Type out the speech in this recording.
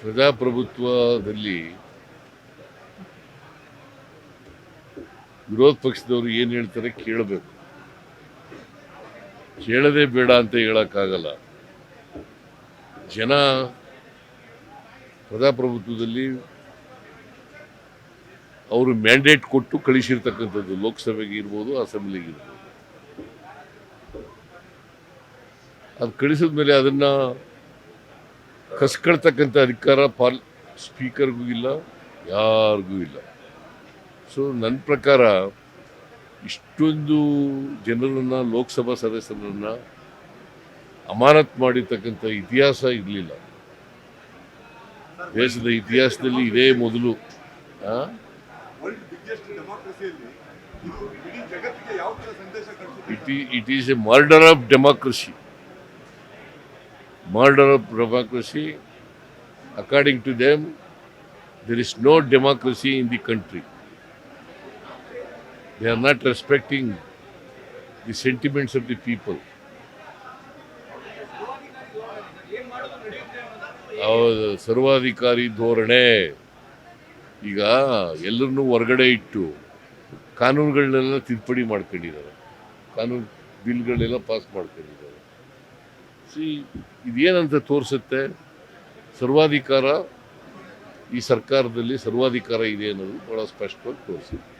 ಪ್ರಜಾಪ್ರಭುತ್ವದಲ್ಲಿ ವಿರೋಧ ಪಕ್ಷದವರು ಏನು ಹೇಳ್ತಾರೆ ಕೇಳಬೇಕು. ಕೇಳದೆ ಬೇಡ ಅಂತ ಹೇಳೋಕ್ಕಾಗಲ್ಲ. ಜನ ಪ್ರಜಾಪ್ರಭುತ್ವದಲ್ಲಿ ಅವರು ಮ್ಯಾಂಡೇಟ್ ಕೊಟ್ಟು ಕಳಿಸಿರ್ತಕ್ಕಂಥದ್ದು ಲೋಕಸಭೆಗೆ ಇರ್ಬೋದು, ಅಸೆಂಬ್ಲಿಗೆ ಇರ್ಬೋದು. ಅದು ಕಳಿಸಿದ ಮೇಲೆ ಅದನ್ನ ಕಸ್ಕೊಳ್ತಕ್ಕಂಥ ಅಧಿಕಾರ ಪಾಲ್ ಸ್ಪೀಕರ್ಗೂ ಇಲ್ಲ ಯಾರಿಗೂ ಇಲ್ಲ. ಸೊ ನನ್ನ ಪ್ರಕಾರ ಇಷ್ಟೊಂದು ಜನರನ್ನು ಲೋಕಸಭಾ ಸದಸ್ಯರನ್ನು ಅಮಾನತ್ ಮಾಡಿರ್ತಕ್ಕಂಥ ಇತಿಹಾಸ ಇರಲಿಲ್ಲ. ದೇಶದ ಇತಿಹಾಸದಲ್ಲಿ ಇದೇ ಮೊದಲು it is a murder of ಇಡೀ murder of democracy. According to them, there is no democracy in the country. They are not respecting the sentiments of the people. ಹೌದು ಸರ್ವಾಧಿಕಾರಿ ಧೋರಣೆ ಈಗ ಎಲ್ಲರನ್ನೂ ಹೊರಗಡೆ ಇಟ್ಟು ಕಾನೂನುಗಳನ್ನೆಲ್ಲ ತಿದ್ದುಪಡಿ ಮಾಡ್ಕೊಂಡಿದ್ದಾರೆ ಕಾನೂನು ಬಿಲ್ಗಳೆಲ್ಲ ಪಾಸ್ ಮಾಡ್ಕೊಂಡಿದ್ದಾರೆ ಸಿ ಇದೇನಂತ ತೋರಿಸುತ್ತೆ? ಸರ್ವಾಧಿಕಾರ ಈ ಸರ್ಕಾರದಲ್ಲಿ ಸರ್ವಾಧಿಕಾರ ಇದೆ ಅನ್ನೋದು ಬಹಳ ಸ್ಪಷ್ಟವಾಗಿ ತೋರಿಸುತ್ತೆ.